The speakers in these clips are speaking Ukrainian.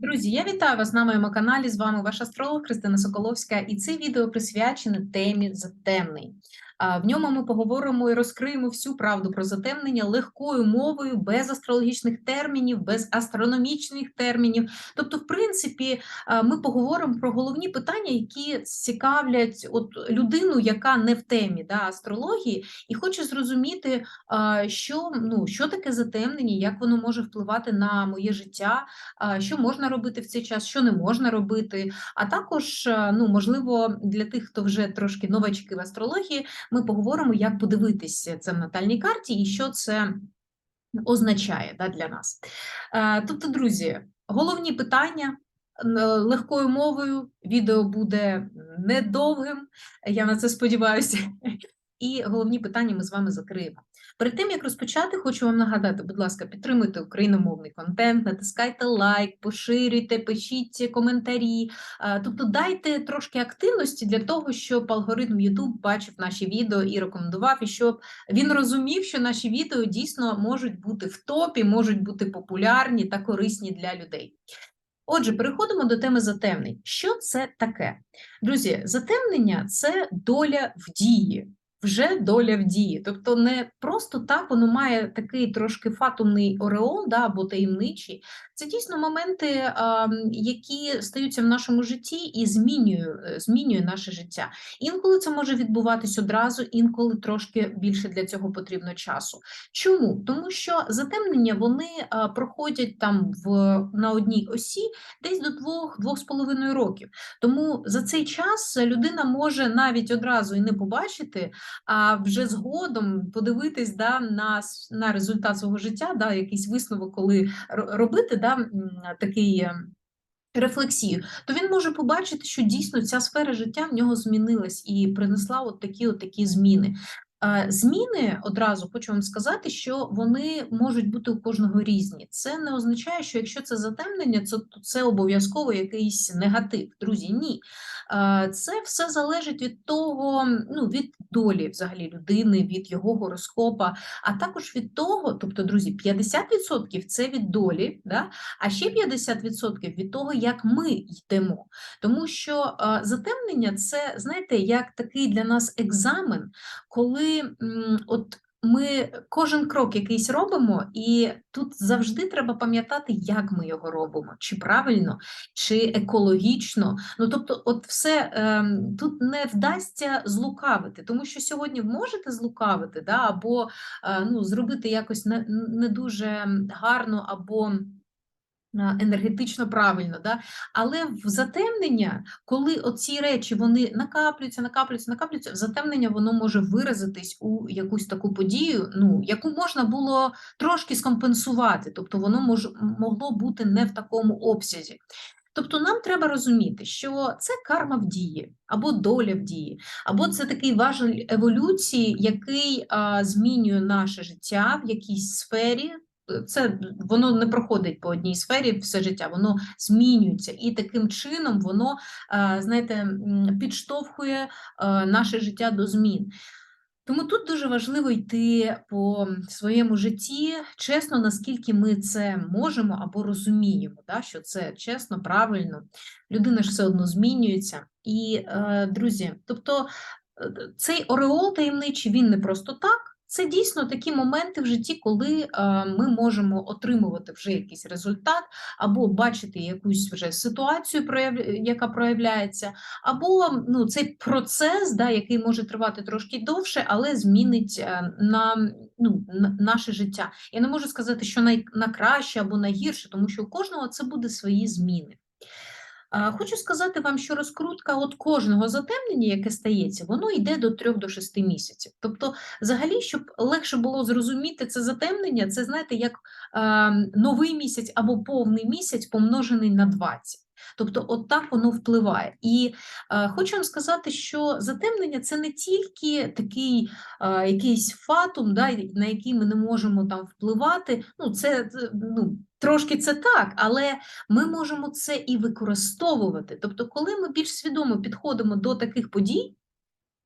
Друзі, я вітаю вас на моєму каналі. З вами ваш астролог Христина Соколовська, і це відео присвячене темі затемнень. В ньому ми поговоримо і розкриємо всю правду про затемнення легкою мовою, без астрологічних термінів, без астрономічних термінів. Тобто, в принципі, ми поговоримо про головні питання, які цікавлять от людину, яка не в темі да, астрології, і хоче зрозуміти, що, ну, що таке затемнення, як воно може впливати на моє життя що можна робити в цей час, що не можна робити. А також, ну можливо, для тих, хто вже трошки новачки в астрології, ми поговоримо, як подивитися це в натальній карті і що це означає да, для нас. Е, Тобто, друзі, головні питання. е, Легкою мовою відео буде недовгим, я на це сподіваюся. І головні питання ми з вами закриємо. Перед тим як розпочати, хочу вам нагадати, будь ласка, підтримуйте україномовний контент, натискайте лайк, поширюйте, пишіть коментарі. Тобто дайте трошки активності для того, щоб алгоритм YouTube бачив наші відео і рекомендував, і щоб він розумів, що наші відео дійсно можуть бути в топі, можуть бути популярні та корисні для людей. Отже, переходимо до теми затемнень. Що це таке? Друзі, затемнення це доля в дії вже доля в дії. Тобто не просто так воно має такий трошки фатумний ореол да, або таємничий. Це дійсно моменти, які стаються в нашому житті і змінює, змінює наше життя. Інколи це може відбуватись одразу, інколи трошки більше для цього потрібно часу. Чому? Тому що затемнення вони проходять там в, на одній осі десь до двох-двох з половиною років. Тому за цей час людина може навіть одразу і не побачити, а вже згодом подивитись да, на, на результат свого життя, да, якийсь висновок, коли робити да, такий. е, Рефлексію, то він може побачити, що дійсно ця сфера життя в нього змінилась і принесла от такі от такі зміни. Е, Зміни одразу хочу вам сказати, що вони можуть бути у кожного різні. Це не означає, що якщо це затемнення, це, це обов'язково якийсь негатив. Друзі, ні. Е, Це все залежить від того, ну від долі взагалі людини, від його гороскопа, а також від того, тобто, друзі, 50% це від долі, да? а ще 50% від того, як ми йдемо. Тому що е, затемнення це, знаєте, як такий для нас екзамен, коли от ми кожен крок якийсь робимо, і тут завжди треба пам'ятати, як ми його робимо, чи правильно, чи екологічно. Ну тобто, от все ем, тут не вдасться злукавити, тому що сьогодні можете злукавити, да, або е, ну, зробити якось не, не дуже гарно, або енергетично правильно, да? але в затемнення, коли оці речі вони накаплюються, накаплюються, накаплюються, в затемнення воно може виразитись у якусь таку подію, ну, яку можна було трошки скомпенсувати, тобто воно мож, могло бути не в такому обсязі. Тобто нам треба розуміти, що це карма в дії, або доля в дії, або це такий важель еволюції, який а, змінює наше життя в якійсь сфері, це воно не проходить по одній сфері все життя, воно змінюється, і таким чином воно, знаєте, підштовхує наше життя до змін. Тому тут дуже важливо йти по своєму житті чесно, наскільки ми це можемо або розуміємо, да, що це чесно, правильно, людина ж все одно змінюється. І, е, друзі, тобто е, цей ореол таємничий, він не просто так. Це дійсно такі моменти в житті, коли е, ми можемо отримувати вже якийсь результат, або бачити якусь вже ситуацію, яка проявляється, або ну, цей процес, да, який може тривати трошки довше, але змінить е, на, ну, на наше життя. Я не можу сказати, що най... на краще або на гірше, тому що у кожного це буде свої зміни. Хочу сказати вам, що розкрутка от кожного затемнення, яке стається, воно йде до 3 до 6 місяців. Тобто, взагалі, щоб легше було зрозуміти це затемнення, це знаєте, як новий місяць або повний місяць помножений на 20. Тобто, от так воно впливає. І е, хочу вам сказати, що затемнення це не тільки такий е, якийсь фатум, да, на який ми не можемо там впливати. Ну, це ну, трошки це так, але ми можемо це і використовувати. Тобто, коли ми більш свідомо підходимо до таких подій.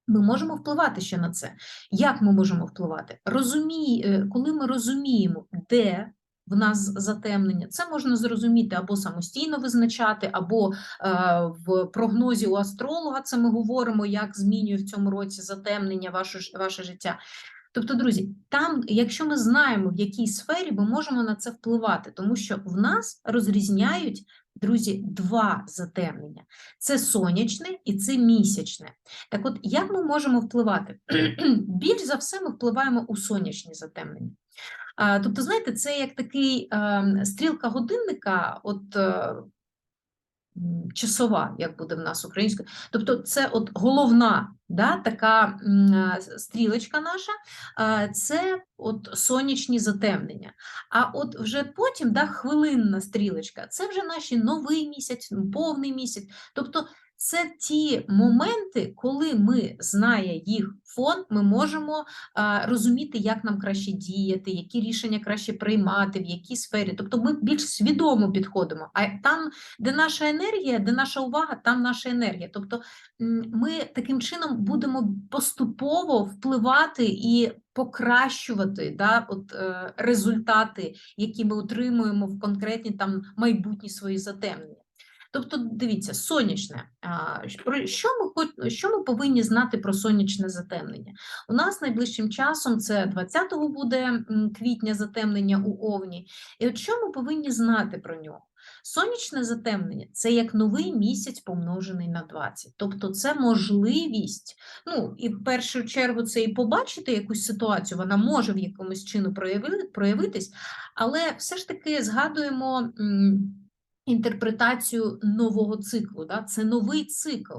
Ми можемо впливати ще на це. Як ми можемо впливати? Розумій, коли ми розуміємо, де в нас затемнення, це можна зрозуміти або самостійно визначати, або е, в прогнозі у астролога це ми говоримо, як змінює в цьому році затемнення ваше, ваше життя. Тобто, друзі, там, якщо ми знаємо, в якій сфері, ми можемо на це впливати, тому що в нас розрізняють, друзі, два затемнення: це сонячне і це місячне. Так от, як ми можемо впливати? Більш за все, ми впливаємо у сонячні затемнення. Тобто, знаєте, це як такий е, стрілка годинника, от е, часова, як буде в нас українською. Тобто, це от головна да, така е, стрілочка наша, е, це от сонячні затемнення. А от вже потім да, хвилинна стрілочка, це вже наші новий місяць, повний місяць. Тобто, це ті моменти, коли ми, знає їх фон, ми можемо а, розуміти, як нам краще діяти, які рішення краще приймати, в якій сфері. Тобто ми більш свідомо підходимо. А там, де наша енергія, де наша увага, там наша енергія. Тобто ми таким чином будемо поступово впливати і покращувати да, от, е, результати, які ми отримуємо в конкретні там майбутні свої затемнення. Тобто, дивіться, сонячне. про Що ми що ми повинні знати про сонячне затемнення? У нас найближчим часом це 20-го буде квітня затемнення у Овні. І от що ми повинні знати про нього? Сонячне затемнення це як новий місяць помножений на 20. Тобто це можливість, ну і в першу чергу це і побачити якусь ситуацію, вона може в якомусь чину прояви- проявитись, але все ж таки згадуємо. Інтерпретацію нового циклу, да? це новий цикл.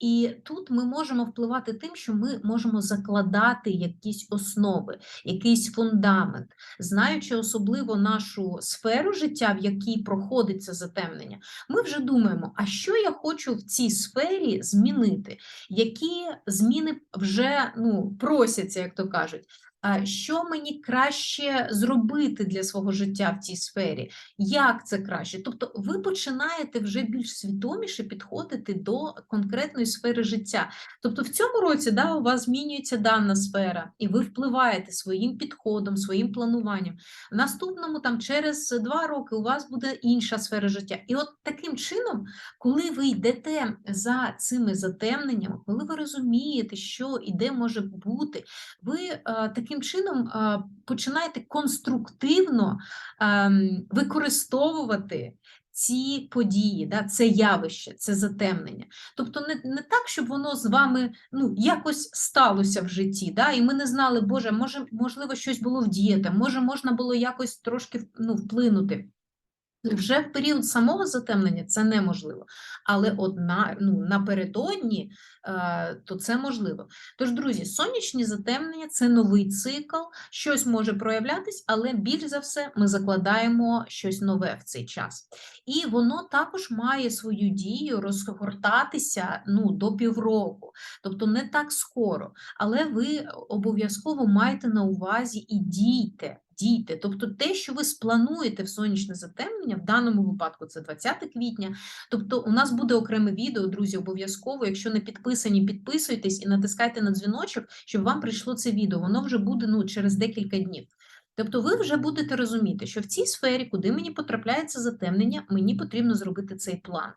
І тут ми можемо впливати тим, що ми можемо закладати якісь основи, якийсь фундамент, знаючи особливо нашу сферу життя, в якій проходить це затемнення, ми вже думаємо, а що я хочу в цій сфері змінити, які зміни вже ну, просяться, як то кажуть. Що мені краще зробити для свого життя в цій сфері? Як це краще? Тобто ви починаєте вже більш свідоміше підходити до конкретної сфери життя. Тобто в цьому році да, у вас змінюється дана сфера, і ви впливаєте своїм підходом, своїм плануванням. В наступному, там, через два роки, у вас буде інша сфера життя. І от таким чином, коли ви йдете за цими затемненнями, коли ви розумієте, що і де може бути, ви е, таким чином е, починаєте конструктивно ем, використовувати ці події, да, це явище, це затемнення. Тобто не, не так, щоб воно з вами ну, якось сталося в житті, да, і ми не знали, Боже, може, можливо, щось було вдіяти, може, можна було якось трошки ну, вплинути. Вже в період самого затемнення це неможливо, але от на, ну, напередодні е, то це можливо. Тож, друзі, сонячні затемнення це новий цикл, щось може проявлятись, але більш за все ми закладаємо щось нове в цей час. І воно також має свою дію розгортатися ну, до півроку, тобто не так скоро, але ви обов'язково маєте на увазі і дійте. Дійте, тобто те, що ви сплануєте в сонячне затемнення, в даному випадку це 20 квітня. Тобто, у нас буде окреме відео, друзі, обов'язково. Якщо не підписані, підписуйтесь і натискайте на дзвіночок, щоб вам прийшло це відео. Воно вже буде ну, через декілька днів. Тобто, ви вже будете розуміти, що в цій сфері, куди мені потрапляється затемнення, мені потрібно зробити цей план.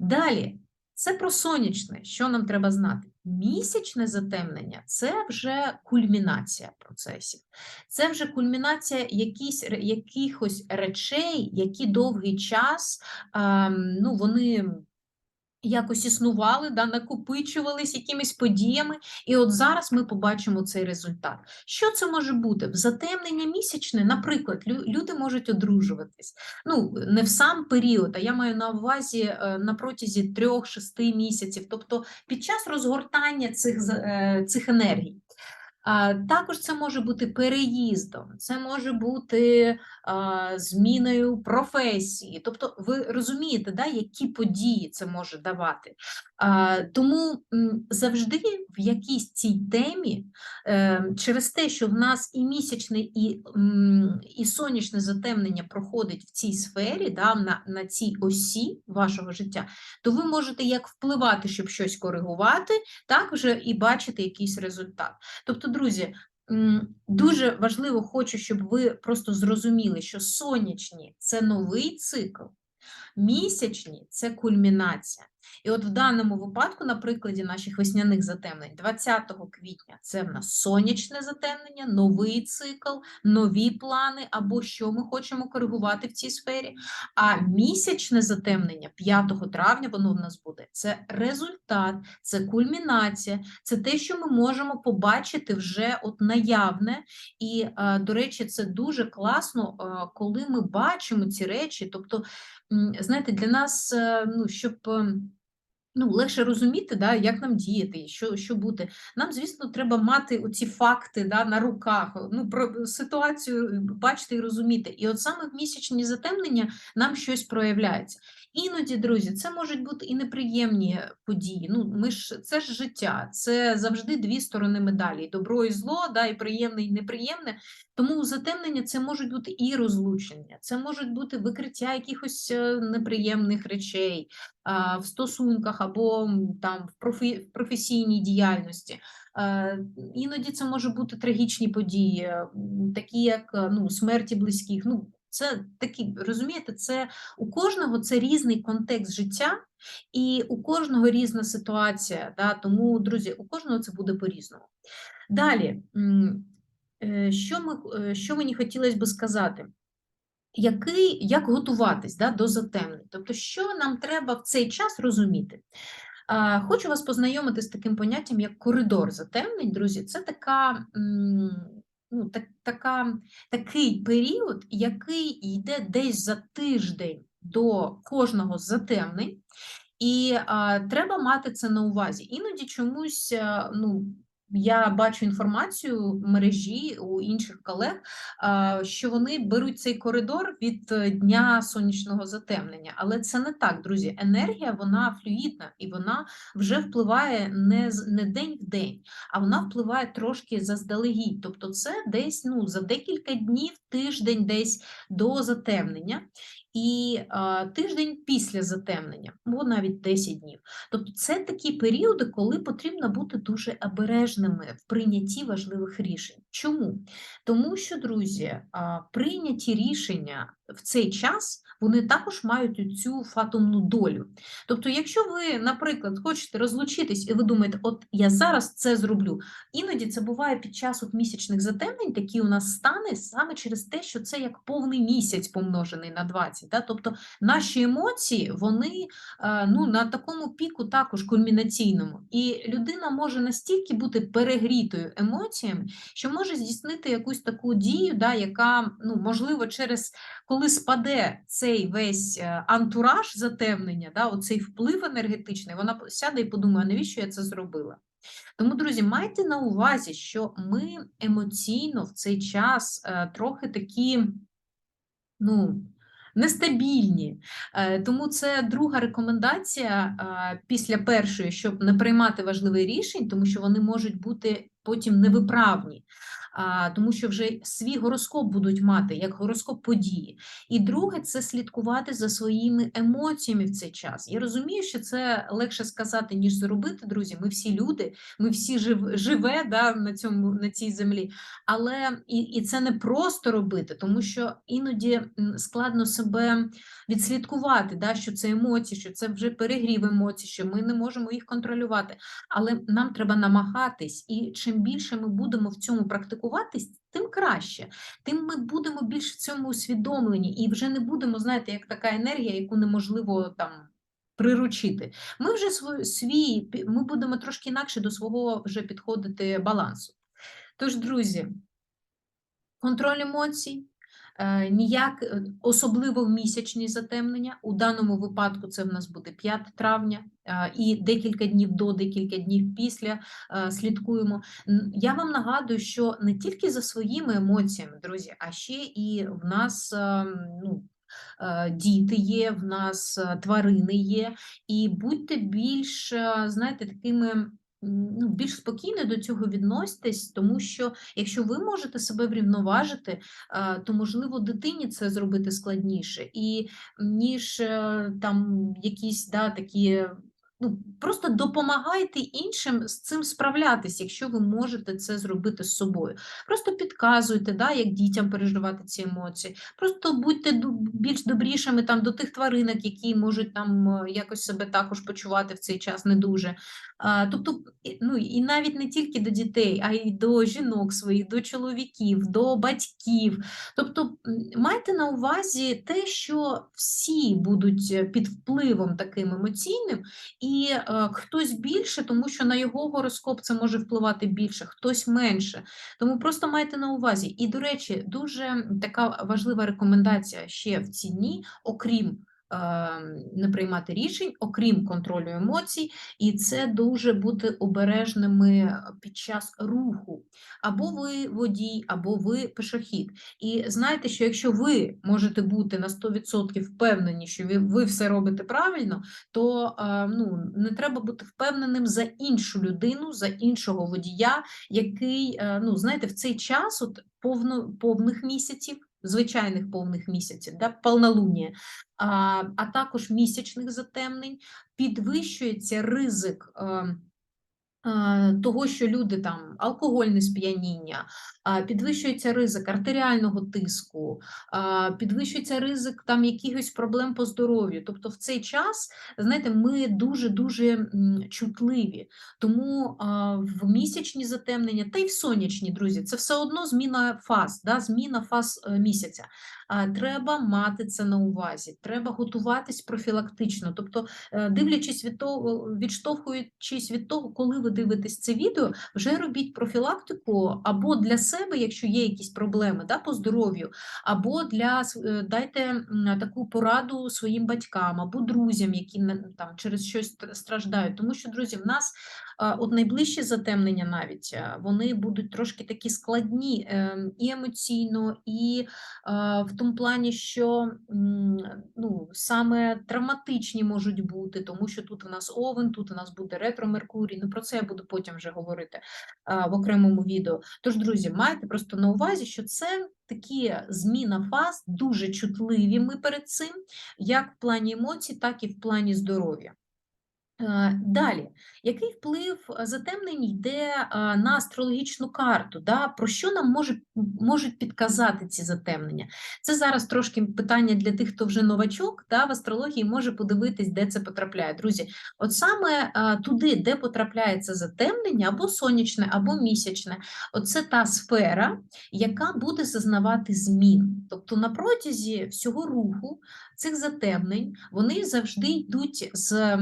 Далі, це про сонячне, що нам треба знати. Місячне затемнення це вже кульмінація процесів, це вже кульмінація якихось речей, які довгий час ем, ну, вони якось існували, да, накопичувались якимись подіями, і от зараз ми побачимо цей результат. Що це може бути? В затемнення місячне, наприклад, люди можуть одружуватись. Ну, не в сам період, а я маю на увазі е, на протязі 3-6 місяців, тобто під час розгортання цих, е, цих енергій. Також це може бути переїздом, це може бути зміною професії. Тобто, ви розумієте, да, які події це може давати. Тому завжди в якійсь цій темі, е, через те, що в нас і місячне, і, і сонячне затемнення проходить в цій сфері, да, на, на цій осі вашого життя, то ви можете як впливати, щоб щось коригувати, так вже і бачити якийсь результат. Тобто, друзі, дуже важливо, хочу, щоб ви просто зрозуміли, що сонячні це новий цикл, місячні це кульмінація. І от в даному випадку, на прикладі наших весняних затемнень, 20 квітня це в нас сонячне затемнення, новий цикл, нові плани, або що ми хочемо коригувати в цій сфері. А місячне затемнення 5 травня, воно в нас буде це результат, це кульмінація, це те, що ми можемо побачити вже от наявне. І, е, до речі, це дуже класно, е, коли ми бачимо ці речі. Тобто, знаєте, для нас, е, ну, щоб. ем, Ну, легше розуміти, да, як нам діяти, що що бути. Нам, звісно, треба мати оці факти да, на руках, ну, про ситуацію бачити і розуміти. І от саме в місячні затемнення нам щось проявляється. Іноді, друзі, це можуть бути і неприємні події. Ну, ми ж це ж життя, це завжди дві сторони медалі: добро і зло, да, і приємне, і неприємне. Тому у затемнення це можуть бути і розлучення, це можуть бути викриття якихось е, неприємних речей а, в стосунках або там в, профі, в професійній діяльності. А, іноді це можуть бути трагічні події, такі як е, ну, смерті близьких. Ну, це такі, розумієте, це у кожного це різний контекст життя, і у кожного різна ситуація. Да? Тому, друзі, у кожного це буде по-різному. Далі, е, що ми, е, що мені хотілося би сказати? Який, Як готуватись да, до затемнень? Тобто, що нам треба в цей час розуміти? Хочу вас познайомити з таким поняттям, як коридор затемнень, друзі. Це така ну, так, така, такий період, який йде десь за тиждень до кожного з затемнень, і а, треба мати це на увазі. Іноді чомусь ну, я бачу інформацію в мережі у інших колег, що вони беруть цей коридор від е, дня сонячного затемнення, але це не так, друзі. Енергія вона флюїдна і вона вже впливає не не день в день, а вона впливає трошки заздалегідь. Тобто, це десь ну за декілька днів, тиждень, десь до затемнення і а, тиждень після затемнення, або навіть 10 днів. Тобто це такі періоди, коли потрібно бути дуже обережними в прийнятті важливих рішень. Чому? Тому що, друзі, а, прийняті рішення в цей час вони також мають цю фатомну долю. Тобто, якщо ви, наприклад, хочете розлучитись, і ви думаєте, от я зараз це зроблю. Іноді це буває під час от місячних затемнень, такі у нас стане саме через те, що це як повний місяць помножений на 20. Да? Тобто наші емоції, вони е, ну, на такому піку також кульмінаційному. І людина може настільки бути перегрітою емоціями, що може здійснити якусь таку дію, да, яка ну, можливо через коли спаде цей весь е, антураж затемнення, да, оцей вплив енергетичний, вона сяде і подумає, навіщо я це зробила? Тому, друзі, майте на увазі, що ми емоційно в цей час е, трохи такі, ну, нестабільні. Е, тому це друга рекомендація після першої, щоб не приймати важливих рішень, тому що вони можуть бути потім невиправні тому що вже свій гороскоп будуть мати як гороскоп події. І друге, це слідкувати за своїми емоціями в цей час. Я розумію, що це легше сказати, ніж зробити, друзі. Ми всі люди, ми всі жив, живе да, на цьому на цій землі. Але і, і це не просто робити, тому що іноді складно себе відслідкувати, да, що це емоції, що це вже перегрів емоцій, що ми не можемо їх контролювати. Але нам треба намагатись, і чим більше ми будемо в цьому практикуватись, тим краще, тим ми будемо більш в цьому усвідомлені і вже не будемо, знаєте, як така енергія, яку неможливо там. Приручити. Ми вже свій, ми будемо трошки інакше до свого вже підходити балансу. Тож, друзі, контроль емоцій, ніяк е, особливо в місячні затемнення. У даному випадку це в нас буде 5 травня е, і декілька днів до, декілька днів після слідкуємо. Я вам нагадую, що не тільки за своїми емоціями, друзі, а ще і в нас ну, діти є, в нас тварини є, і будьте більш, знаєте, такими ну, більш спокійно до цього відноситесь, тому що якщо ви можете себе врівноважити, то можливо дитині це зробити складніше, і ніж е, там якісь да, такі ну, просто допомагайте іншим з цим справлятись, якщо ви можете це зробити з собою. Просто підказуйте, да, як дітям переживати ці емоції. Просто будьте більш добрішими там, до тих тваринок, які можуть там е, якось себе також почувати в цей час не дуже. А, тобто, ну, і навіть не тільки до дітей, а й до жінок своїх, до чоловіків, до батьків. Тобто майте на увазі те, що всі будуть під впливом таким емоційним, і е, хтось більше, тому що на його гороскоп це може впливати більше, хтось менше. Тому просто майте на увазі. І, до речі, дуже така важлива рекомендація ще в ці дні, окрім. Е, Не приймати рішень, окрім контролю емоцій, і це дуже бути обережними під час руху. Або ви водій, або ви пешохід. І знайте, що якщо ви можете бути на 100% впевнені, що ви, ви все робите правильно, то е, ну, не треба бути впевненим за іншу людину, за іншого водія, який, е, ну, знаєте, в цей час от повно, повних місяців, звичайних повних місяців, да, полнолуння, а, а також місячних затемнень, підвищується ризик. е, Того, що люди там алкогольне сп'яніння, підвищується ризик артеріального тиску, підвищується ризик там якихось проблем по здоров'ю. Тобто в цей час, знаєте, ми дуже-дуже чутливі. Тому в місячні затемнення та й в сонячні, друзі, це все одно зміна фаз, да, зміна фаз е, місяця. Треба мати це на увазі, треба готуватись профілактично. Тобто, е, дивлячись від того, відштовхуючись від того, коли ви дивитесь це відео, вже робіть профілактику або для себе, якщо є якісь проблеми да, по здоров'ю, або для е, дайте таку пораду своїм батькам або друзям, які там через щось страждають. Тому що, друзі, в нас от найближчі затемнення навіть е, вони будуть трошки такі складні ем, і емоційно, і в тому плані, що ну, саме травматичні можуть бути, тому що тут у нас овен, тут у нас буде ретро Меркурій. Ну про це я буду потім вже говорити в окремому відео. Тож, друзі, майте просто на увазі, що це такі зміна фаз дуже чутливі ми перед цим, як в плані емоцій, так і в плані здоров'я. Е, Далі, який вплив е, затемнень йде е, на астрологічну карту? Да? Про що нам може, можуть підказати ці затемнення? Це зараз трошки питання для тих, хто вже новачок да, в астрології може подивитись, де це потрапляє. Друзі, от саме туди, де потрапляє це затемнення, або сонячне, або місячне, оце та сфера, яка буде зазнавати змін. Тобто на протязі всього руху цих затемнень вони завжди йдуть з,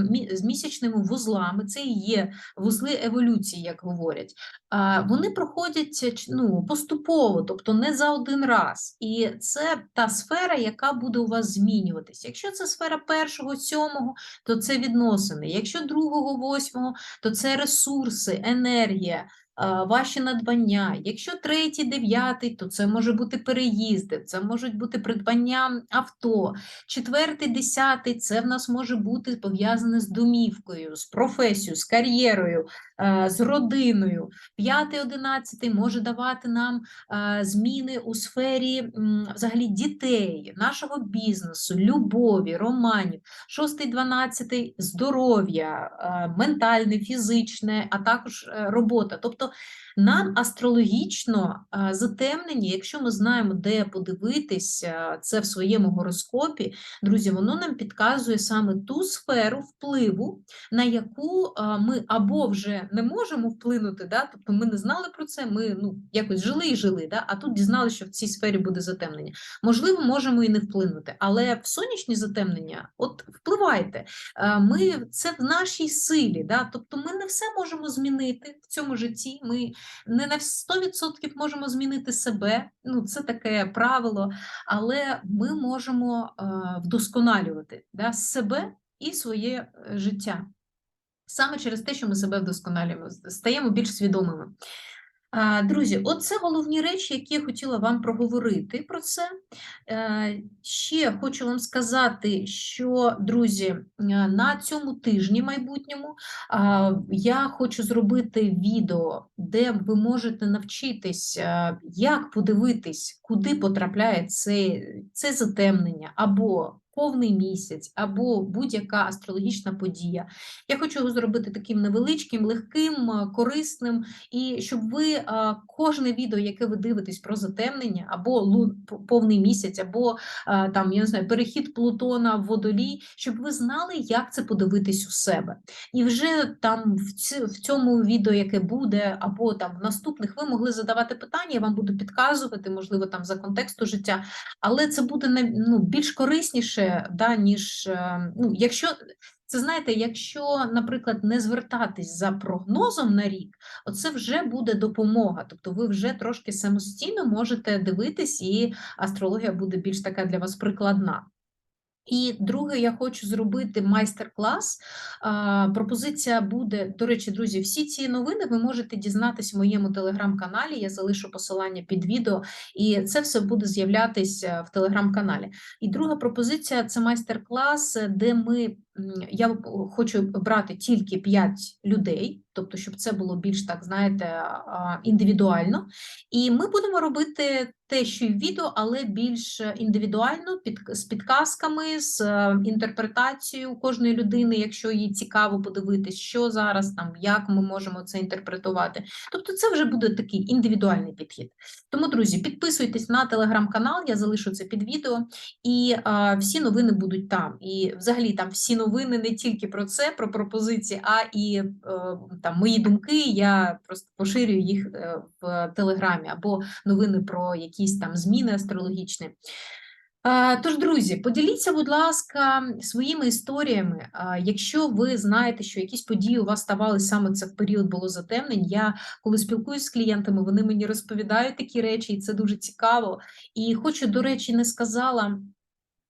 місячними вузлами. Це і є вузли еволюції, як говорять. Вони проходять ну, поступово, тобто не за один раз. І це та сфера, яка буде у вас змінюватися. Якщо це сфера першого, сьомого, то це відносини. Якщо другого, восьмого, то це ресурси, енергія. Ваші надбання. Якщо третій, дев'ятий, то це може бути переїзди, це можуть бути придбання авто, Четвертий, десятий це в нас може бути пов'язане з домівкою, з професією, з кар'єрою, з родиною. П'ятий, одинадцятий може давати нам е, зміни у сфері взагалі дітей, нашого бізнесу, любові, романів. Шостий, дванадцятий здоров'я, е, ментальне, фізичне, а також е, робота. Тобто нам астрологічно е, затемнення, якщо ми знаємо, де подивитись е, це в своєму гороскопі, друзі, воно нам підказує саме ту сферу впливу, на яку е, ми або вже не можемо вплинути, да? тобто ми не знали про це, ми ну, якось жили і жили, да? а тут дізналися, що в цій сфері буде затемнення. Можливо, можемо і не вплинути, але в сонячні затемнення, от впливайте. Е, Ми це в нашій силі, да? тобто ми не все можемо змінити в цьому житті. Ми не на 100% можемо змінити себе. Ну, це таке правило, але ми можемо е, вдосконалювати да, себе і своє е, життя. Саме через те, що ми себе вдосконалюємо, стаємо більш свідомими. Друзі, оце головні речі, які я хотіла вам проговорити про це. Е, Ще хочу вам сказати, що, друзі, е, на цьому тижні майбутньому я хочу зробити відео, де ви можете навчитись, е, як подивитись, куди потрапляє це, це затемнення, або повний місяць або будь-яка астрологічна подія. Я хочу його зробити таким невеличким, легким, е, корисним, і щоб ви е, кожне відео, яке ви дивитесь про затемнення, або повний місяць, або е, там я не знаю, перехід Плутона в водолій, щоб ви знали, як це подивитись у себе. І вже там в, цьому відео, яке буде, або там в наступних, ви могли задавати питання, я вам буду підказувати, можливо, там за контексту життя, але це буде ну, більш корисніше, да, ніж е, ну, якщо. Це знаєте, якщо, наприклад, не звертатись за прогнозом на рік, оце вже буде допомога. Тобто ви вже трошки самостійно можете дивитись, і астрологія буде більш така для вас прикладна. І друге, я хочу зробити майстер-клас. Пропозиція буде, до речі, друзі, всі ці новини ви можете дізнатись в моєму телеграм-каналі. Я залишу посилання під відео, і це все буде з'являтися в телеграм-каналі. І друга пропозиція це майстер-клас, де ми я хочу брати тільки 5 людей, тобто, щоб це було більш так, знаєте, індивідуально. І ми будемо робити те, що й відео, але більш індивідуально, під, з підказками, з е, інтерпретацією кожної людини, якщо їй цікаво подивитись, що зараз там, як ми можемо це інтерпретувати. Тобто, це вже буде такий індивідуальний підхід. Тому, друзі, підписуйтесь на телеграм-канал, я залишу це під відео, і е, всі новини будуть там. І взагалі там всі новини не тільки про це, про пропозиції, а і е, там мої думки. Я просто поширюю їх е, в телеграмі або новини про якісь там зміни астрологічні. Е, Тож, друзі, поділіться, будь ласка, своїми історіями. Якщо ви знаєте, що якісь події у вас ставали саме це в період було затемнень. Я коли спілкуюсь з клієнтами, вони мені розповідають такі речі, і це дуже цікаво. І хочу, до речі, не сказала.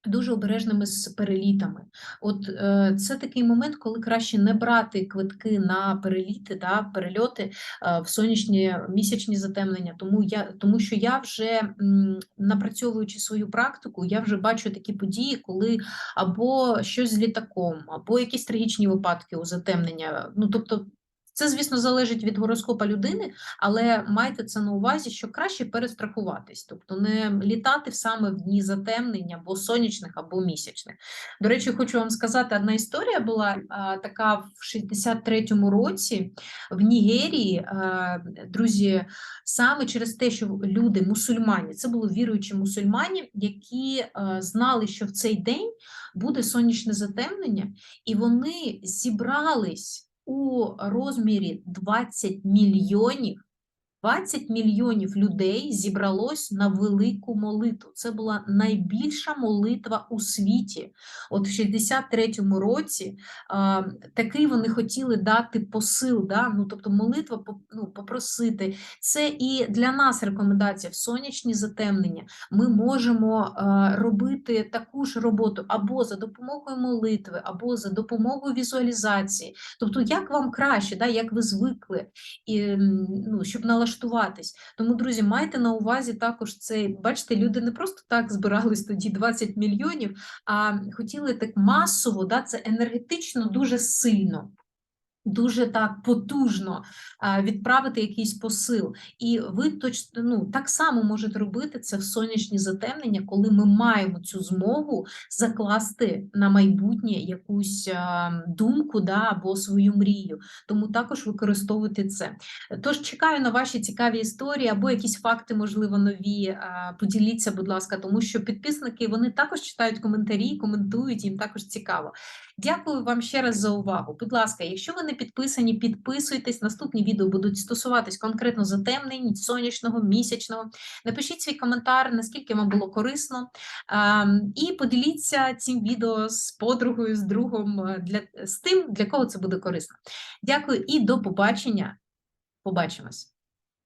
Дуже обережними з перелітами. От е, це такий момент, коли краще не брати квитки на переліти, да, перельоти е, в сонячні місячні затемнення. Тому я тому, що я вже м, напрацьовуючи свою практику, я вже бачу такі події, коли або щось з літаком, або якісь трагічні випадки у затемнення. Ну тобто. Це, звісно, залежить від гороскопа людини, але майте це на увазі, що краще перестрахуватись, тобто не літати саме в дні затемнення, або сонячних, або місячних. До речі, хочу вам сказати, одна історія була а, така в 63-му році в Нігерії, а, друзі, саме через те, що люди, мусульмані, це були віруючі мусульмані, які а, знали, що в цей день буде сонячне затемнення, і вони зібрались у розмірі 20 мільйонів. 20 мільйонів людей зібралось на велику молитву. Це була найбільша молитва у світі. От в 63-му році а, такий вони хотіли дати посил, да? ну, тобто молитва ну, попросити. Це і для нас рекомендація в сонячні затемнення. Ми можемо а, робити таку ж роботу або за допомогою молитви, або за допомогою візуалізації. Тобто, як вам краще, да? як ви звикли, і, ну, щоб налаштуватись. Тому, друзі, майте на увазі також цей, бачите, люди не просто так збирались тоді 20 мільйонів, а хотіли так масово, да, це енергетично дуже сильно. Дуже так потужно відправити якийсь посил, і ви точно ну так само можете робити це в сонячні затемнення, коли ми маємо цю змогу закласти на майбутнє якусь думку да, або свою мрію. Тому також використовуйте це. Тож чекаю на ваші цікаві історії або якісь факти, можливо, нові. Поділіться, будь ласка, тому що підписники вони також читають коментарі, коментують, їм також цікаво. Дякую вам ще раз за увагу. Будь ласка, якщо ви не підписані, підписуйтесь. Наступні відео будуть стосуватись конкретно затемнень, сонячного, місячного. Напишіть свій коментар, наскільки вам було корисно. Ем, І поділіться цим відео з подругою, з другом, е, для, з тим, для кого це буде корисно. Дякую і до побачення. Побачимось.